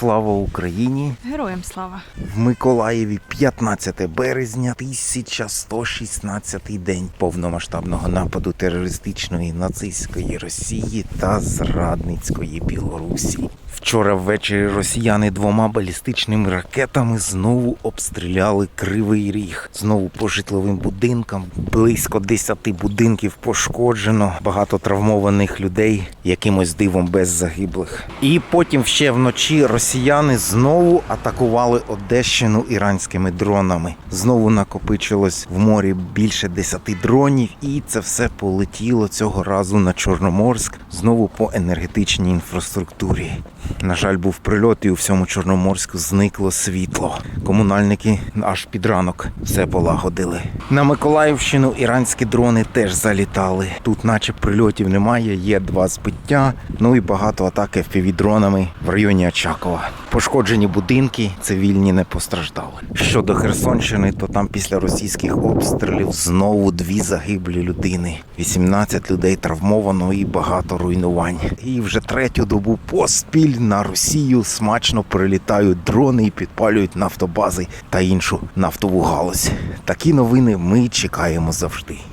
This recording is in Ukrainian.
Слава Україні! Героям слава. В Миколаєві 15 березня 1116 день повномасштабного нападу терористичної нацистської Росії та зрадницької Білорусі. Вчора ввечері росіяни двома балістичними ракетами знову обстріляли Кривий Ріг. Знову по житловим будинкам. Близько 10 будинків пошкоджено, багато травмованих людей, якимось дивом без загиблих. І потім ще вночі росіяни знову атакували Одещину іранськими дронами. Знову накопичилось в морі більше 10 дронів, і це все полетіло цього разу на Чорноморськ, знову по енергетичній інфраструктурі. На жаль, був прильот, і у всьому Чорноморську зникло світло. Комунальники аж під ранок все полагодили. На Миколаївщину іранські дрони теж залітали. Тут, наче прильотів немає, є два збиття, ну і багато атак FPV-дронами в районі Очакова. Пошкоджені будинки, цивільні не постраждали. Щодо Херсонщини, то там після російських обстрілів знову дві загиблі людини. 18 людей травмовано і багато руйнувань. І вже третю добу поспіль на Росію смачно прилітають дрони і підпалюють нафтобази та іншу нафтову галузь. Такі новини ми чекаємо завжди.